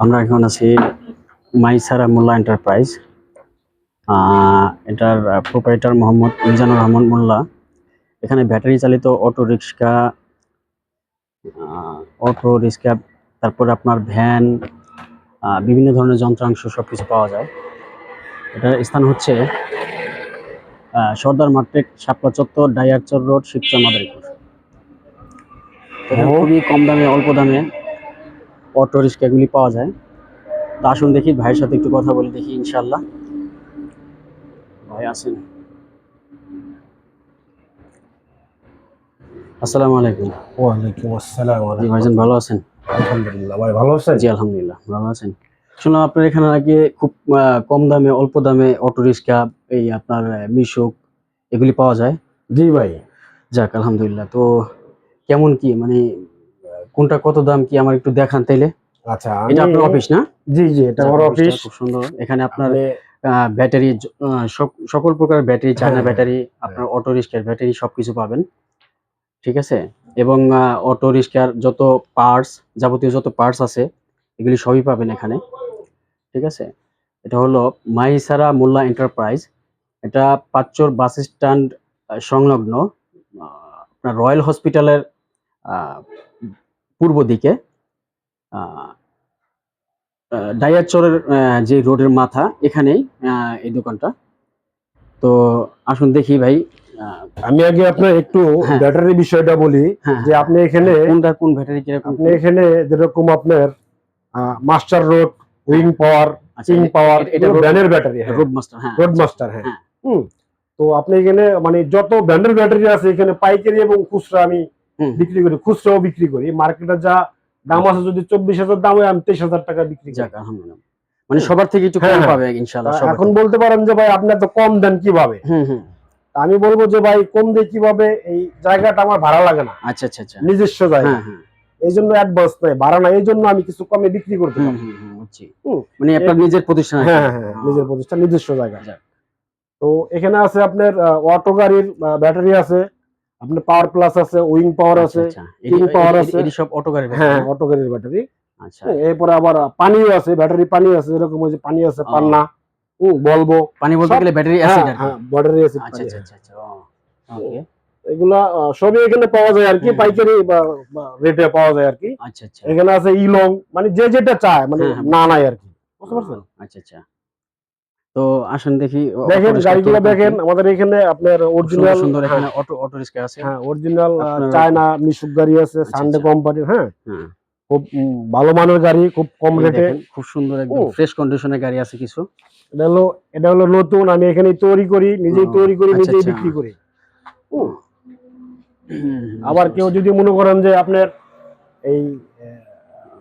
আমরা এখন আছি মাইসারা মোল্লা এন্টারপ্রাইজ। এটার প্রোপাইটার মোহাম্মদ মিজানুর রহমান মোল্লা। এখানে ব্যাটারি চালিত অটো রিক্সা অটো রিক্সা তারপর আপনার ভ্যান বিভিন্ন ধরনের যন্ত্রাংশ সব কিছু পাওয়া যায়। এটার স্থান হচ্ছে সর্দার মার্কেট শাপলা চত্বর ডায়ারচর রোড শিবচা মাদারীপুর। তো খুবই কম দামে অল্প দামে অটো রিক্সাগুলি পাওয়া যায়। তো আসুন দেখি ভাইয়ের সাথে একটু কথা বলি দেখি ইনশাল্লাহ ভাই আছেন? আসসালামু আলাইকুম। ওয়ালাইকুম আসসালাম জি ভাইজান ভালো আছেন? আলহামদুলিল্লাহ ভাই ভালো আছেন? জি আলহামদুলিল্লাহ ভালো আছেন। শুনলাম আপনার এখানে নাকি খুব কম দামে অল্প দামে অটো রিক্সা এই আপনার মিশুক এগুলি পাওয়া যায়। জি ভাই। যাক আলহামদুলিল্লাহ তো কেমন কি? মানে কোনটা কত দাম কি আমার একটু দেখান তাইলে? আচ্ছা এটা আপনার অফিস না? জি জি এটা আমার অফিস খুব সুন্দর। এখানে আপনার ব্যাটারি সকল প্রকার ব্যাটারি চায়না হ্যাঁ, ব্যাটারি আপনার অটো রিক্সার ব্যাটারি সবকিছু পাবেন। ঠিক আছে? এবং অটো রিক্সার যত পার্টস যাবতীয় যত পার্টস আছে এগুলি সবই পাবেন এখানে। ঠিক আছে? এটা হলো মাইসারা মোল্লা এন্টারপ্রাইজ এটা পাঁচচর বাস স্ট্যান্ড সংলগ্ন আপনার রয়্যাল হসপিটালের আহ, পূর্ব দিকে আহ, যে রোডের মাথা এখানেই এই দোকানটা তো আসুন দেখি ভাই আমি আগে আপনার একটু হ্যাঁ। ব্যাটারি বিষয়টা বলি হ্যাঁ যে আপনি এখানে কোনটা কোন ব্যাটারি কীরকম আপনি এখানে যেরকম আপনার মাস্টার রোড উইং পাওয়ার আচ্ছা, কিং এটা- পাওয়ার এটা- ব্যানের ব্যাটারি হ্যাঁ রোড মাস্টার হ্যাঁ রোড মাস্টার হ্যাঁ হ্যাঁ। হুম তো আপনি এখানে মানে যত ব্যান্ডের ব্যাটারি আছে এখানে পাইকারি এবং খুচরা আমি। বিক্রি করি খুচরাও বিক্রি করি। মার্কেটে যা দাম আছে যদি চব্বিশ হাজার দাম হয় আমি তেইশ হাজার টাকা বিক্রি করি। আলহামদুলিল্লাহ। মানে সবার থেকে একটু হ্যাঁ, কম হ্যাঁ। পাবে ইনশাআল্লাহ এখন বলতে পারেন যে ভাই আপনি এত কম দেন কীভাবে? তা আমি বলব যে ভাই কম দিয়ে কীভাবে এই জায়গাটা আমার ভাড়া লাগে না। আচ্ছা আচ্ছা আচ্ছা। নিজস্ব জায়গা। হ্যাঁ। হ্যাঁ এই জন্য অ্যাডভান্স নেই ভাড়া না এই জন্য আমি কিছু কমে বিক্রি করতে পারি। মানে আপনার নিজের প্রতিষ্ঠান হ্যাঁ হ্যাঁ হ্যাঁ, নিজের প্রতিষ্ঠান নিজস্ব জায়গা। তো এখানে আছে আপনার অটো গাড়ির ব্যাটারি আছে। আপনার পাওয়ার প্লাস আছে উইং পাওয়ার আচ্ছা, আছে আচ্ছা। কিং পাওয়ার আছে। এটি সব অটো গাড়ি হ্যাঁ অটো গাড়ির ব্যাটারি আচ্ছা। এরপরে আবার পানিও আছে ব্যাটারি পানি আছে এরকম ওই যে পানি আছে পান্না হুম বলব। পানি বলতে গেলে ব্যাটারি হ্যাঁ কি। হ্যাঁ ব্যাটারি আছে আচ্ছা আচ্ছা আচ্ছা আচ্ছা ওকে। এগুলা সবই এখানে পাওয়া যায় আর কি পাইকারি বা রেটে পাওয়া যায় আর কি। আচ্ছা আচ্ছা। এখানে আছে ইলং মানে যে যেটা চায় মানে হ্যাঁ, হ্যাঁ। না নাই আর কি। বুঝতে পারছেন? আচ্ছা আচ্ছা। তো আসেন দেখি দেখেন গাড়িগুলো দেখেন আমাদের এখানে আপনার অরিজিনাল সুন্দর এখানে অটো অটো রিক্সা আছে। হ্যাঁ অরিজিনাল চায়না মিশুক গাড়ি আছে আচ্ছা, সানডে আচ্ছা। কোম্পানির হ্যাঁ। হ্যাঁ। খুব ভালো মানের গাড়ি খুব কম রেটে। খুব সুন্দর একদম। ফ্রেশ কন্ডিশনের গাড়ি আছে কিছু। এটা হলো এটা হলো নতুন আমি এখানে তৈরি করি নিজেই তৈরি করি আচ্ছা, নিজেই আচ্ছা। বিক্রি করি। আবার কেউ যদি মনে করেন যে আপনার এই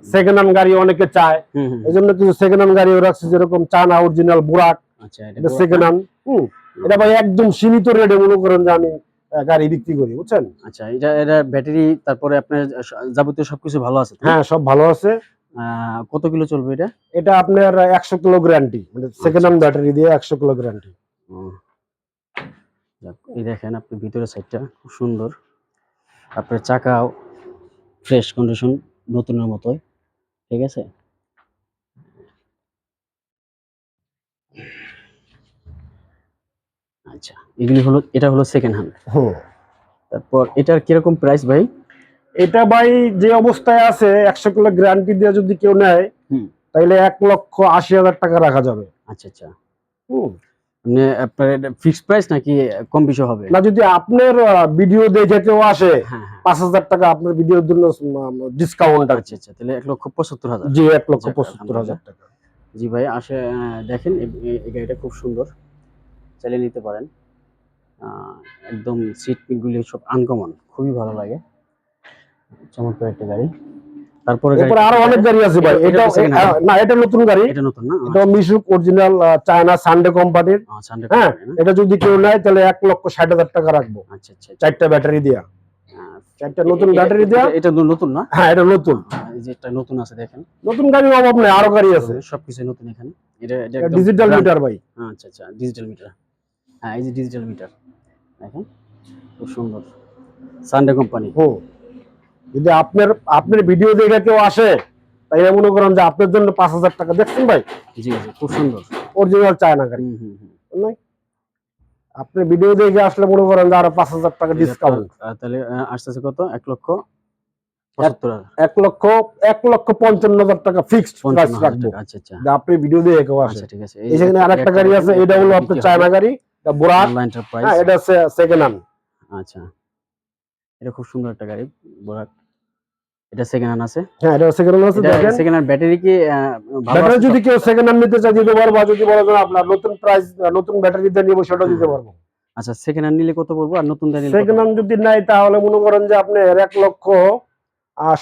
সেকেন্ড হ্যান্ড গাড়ি অনেকে চায় এই জন্য কিছু সেকেন্ড হ্যান্ড গাড়িও রাখছে যেরকম চায়না অরিজিনাল বুরাক আচ্ছা এটা সেকেন্ড হ্যান্ড হুম এটা ভাই একদম সীমিত রেটে মনে করেন যে আমি গাড়ি বিক্রি করি বুঝছেন? আচ্ছা এটা এটা ব্যাটারি তারপরে আপনার যাবতীয় সবকিছু ভালো আছে হ্যাঁ সব ভালো আছে। কত কিলো চলবে এটা? এটা আপনার একশো কিলো গ্যারান্টি মানে সেকেন্ড হ্যান্ড ব্যাটারি দিয়ে একশো কিলো গ্যারান্টি এই দেখেন আপনি ভিতরের সাইডটা খুব সুন্দর। আপনার চাকাও ফ্রেশ কন্ডিশন নতুনের মতোই ঠিক আছে? আচ্ছা এগুলি হলো এটা হলো সেকেন্ড হ্যান্ড হুম। তারপর এটার কীরকম প্রাইস ভাই? এটা ভাই যে অবস্থায় আছে একশো কিলো গ্যারান্টি দিয়ে যদি কেউ নেয়। তাইলে এক লক্ষ আশি হাজার টাকা রাখা যাবে। আচ্ছা আচ্ছা। হুম। মানে আপনার ফিক্সড প্রাইস নাকি কম বেশি হবে? না যদি আপনার ভিডিও দেখে কেউ আসে হ্যাঁ হ্যাঁ। পাঁচ হাজার টাকা আপনার ভিডিওর জন্য ডিসকাউন্ট আছে আচ্ছা আচ্ছা তাহলে এক লক্ষ পঁচাত্তর হাজার। জি এক লক্ষ পঁচাত্তর হাজার টাকা। জি ভাই আসে দেখেন এই গাড়িটা খুব সুন্দর। চালিয়ে নিতে পারেন। একদম সিট গুলি সব আনকমন খুবই ভালো লাগে। চমৎকার একটা গাড়ি। তারপরে এরপরে আরও অনেক গাড়ি আছে ভাই। এটা- এটা এটা তো second hand। না এটা নতুন গাড়ি। এটা নতুন না? এটা মিশুক অরিজিনাল চায়না সানডে কোম্পানির হ্যাঁ এটা যদি কেউ নেয় তাহলে এক লক্ষ ষাট হাজার টাকা রাখব। আচ্ছা আচ্ছা আচ্ছা। চারটা ব্যাটারি দিয়া। চারটা নতুন ব্যাটারি দেয়া। এটা- নতুন না? হ্যাঁ এটা নতুন। আহ, এই যে একটা নতুন আছে দেখেন। নতুন গাড়ির অভাব নেই আরও গাড়ি আছে। সবকিছু নতুন এখানে। এটা ডিজিটাল মিটার ভাই। আচ্ছা আচ্ছা ডিজিটাল মিটার হ্যাঁ এই যে ডিজিটাল মিটার দেখেন খুব সুন্দর। সানডে কোম্পানি হুম যদি আপনার আপনার ভিডিও দেখে কেউ আসে মনে করেন যে আপনার জন্য পাঁচ হাজার টাকা দেখছেন ভাই? জি জি খুব সুন্দর। অরিজিনাল চায়না গাড়ি আপনি ভিডিও দেখে আসলে মনে করেন যে আরও পাঁচ হাজার টাকা ডিসকাউন্ট তাহলে আসতেছে কত? এক লক্ষ এক লক্ষ এক লক্ষ পঞ্চান্ন হাজার টাকা ফিক্সড প্রাইস রাখব। আচ্ছা আচ্ছা। আপনি ভিডিও দেখে কেউ আসে। আচ্ছা ঠিক আছে। আরেকটা গাড়ি আছে এটা হলো আপনার চায়না গাড়ি। এটা বোরাক হ্যাঁ এটা সেকেন্ড হ্যান্ড আচ্ছা। এটা খুব সুন্দর একটা গাড়ি বোরাক এটা সেকেন্ড হ্যান্ড আছে। হ্যাঁ এটা সেকেন্ড হ্যান্ড আছে দেখেন। সেকেন্ড হ্যান্ড ব্যাটারি কি ব্যাটারি যদি কেউ সেকেন্ড হ্যান্ড নিতে চায় দিতে পারব। যদি বলে যে আপনার নতুন প্রাইস নতুন ব্যাটারি দিয়ে নিবো সেটাও দিতে পারব। আচ্ছা সেকেন্ড হ্যান্ড নিলে কত পড়ব? আর নতুন নিলে সেকেন্ড হ্যান্ড যদি নাই তাহলে মনে করেন যে আপনি এক লক্ষ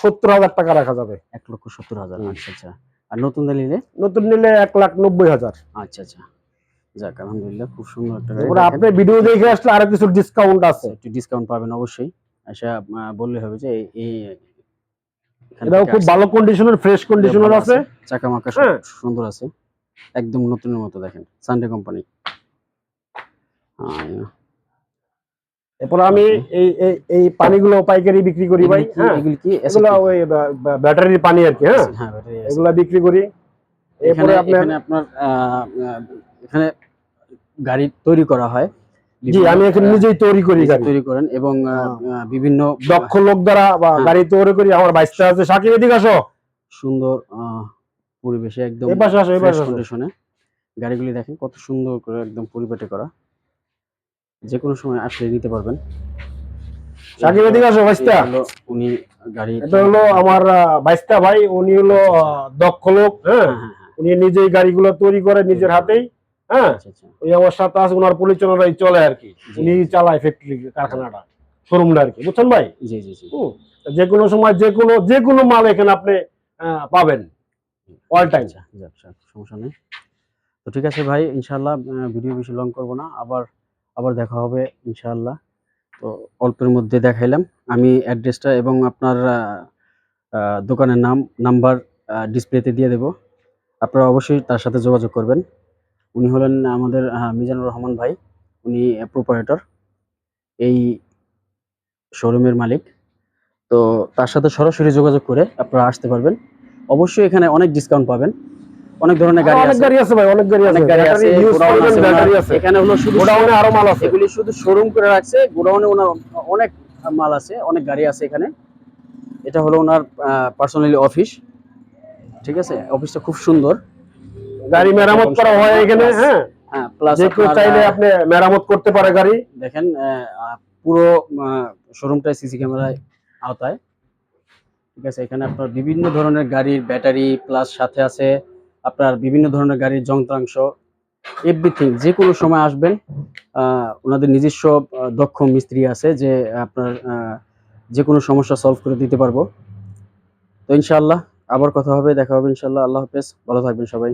সত্তর হাজার টাকা রাখা যাবে। এক লক্ষ সত্তর হাজার আচ্ছা আচ্ছা। আর নতুন নিলে? নতুন নিলে এক লাখ নব্বই হাজার। আচ্ছা আচ্ছা। যাক আলহামদুলিল্লাহ খুব সুন্দর একটা গাড়ি আপনি ভিডিও দেখে আসলে আরও কিছু ডিসকাউন্ট আছে। একটু ডিসকাউন্ট পাবেন অবশ্যই। আচ্ছা বললে হবে যে এই- এটাও খুব ভালো কন্ডিশনের ফ্রেশ কন্ডিশনের আছে। চাকা মাকা হ্যাঁ। সুন্দর আছে। একদম নতুনের মতো দেখেন সানডে কোম্পানি এরপরে আমি এই এই এই পানিগুলো পাইকারি বিক্রি করি ভাই হ্যাঁ। এগুলি কি এগুলো ওই ব্যাটারির পানি আর কি হ্যাঁ। হ্যাঁ। এগুলা বিক্রি করি। এরপরে আপনার আপনার এখানে গাড়ি তৈরি করা হয়। জি আমি এখানে নিজেই তৈরি করি গাড়ি। তৈরি করেন এবং হ্যাঁ। বিভিন্ন দক্ষ লোক দ্বারা হ্যাঁ। গাড়ি তৈরি করি আমার বাইশটা আছে। সাকিব এদিকে আসো। সুন্দর পরিবেশে একদম এই পাশে আসো এই পাশে আসো। কন্ডিশনে গাড়িগুলি দেখেন কত সুন্দর করে একদম পরিপাটি করা। যে কোনো সময় আসলে নিতে পারবেন। সাকিব এদিকে আসো বাইশটা উনি গাড়ি এটা হলো আমার বাইশটা ভাই উনি হলো দক্ষ লোক হ্যাঁ। হ্যাঁ উনি নিজেই গাড়িগুলো তৈরি করে নিজের হাতেই। হ্যাঁ? আচ্ছা আচ্ছা। ওই আমার সাথে আছে ওনার পরিচালনাই চলে আর কি। উনি চালায় ফ্যাক্টরি কারখানাটা শোরুমটা আর কি। বুঝছেন ভাই? জি জি জি। যে কোনো সময় যে কোনো যে কোনো মাল এখানে আপনি পাবেন। All time. আচ্ছা, সমস্যা নেই। তো ঠিক আছে ভাই ইনশাল্লাহ ভিডিও বেশি লং করব না। আবার আবার দেখা হবে ইনশাল্লাহ তো অল্পের মধ্যে দেখাইলাম। আমি অ্যাড্রেসটা এবং আপনার দোকানের নাম নাম্বার ডিসপ্লেতে দিয়ে দেব। আপনারা অবশ্যই তার সাথে যোগাযোগ করবেন। উনি হলেন আমাদের মিজানুর রহমান ভাই উনি প্রোপারেটর এই শোরুমের মালিক। তো তার সাথে সরাসরি যোগাযোগ করে আপনারা আসতে পারবেন। অবশ্যই এখানে অনেক ডিসকাউন্ট পাবেন। অনেক ধরনের গাড়ি অনেক গাড়ি আছে ভাই অনেক গাড়ি আছে। গাড়ি আছে আছে এখানে হলো শুধু গোডাউনে আরও মাল আছে। এগুলি শুধু শোরুম করে রাখছে গোডাউনে ওনার অনেক মাল আছে অনেক গাড়ি আছে এখানে। এটা হলো ওনার পার্সোনালি অফিস ঠিক আছে? অফিসটা খুব সুন্দর। গাড়ি মেরামত করা হয় এখানে হ্যাঁ হ্যাঁ প্লাস যে কেউ চাইলে আপনি মেরামত করতে পারে গাড়ি। দেখেন পুরো শোরুমটাই সিসি ক্যামেরায় আওতায়। ঠিক আছে এখানে আপনার বিভিন্ন ধরনের গাড়ির ব্যাটারি প্লাস সাথে আছে আপনার বিভিন্ন ধরনের গাড়ির যন্ত্রাংশ এভরিথিং যে কোনো সময় আসবেন আহ, ওনাদের নিজস্ব দক্ষ মিস্ত্রি আছে যে আপনার যে কোনো সমস্যা সলভ করে দিতে পারব। তো ইনশাআল্লাহ আবার কথা হবে দেখা হবে ইনশাআল্লাহ আল্লাহ হাফেজ ভালো থাকবেন সবাই।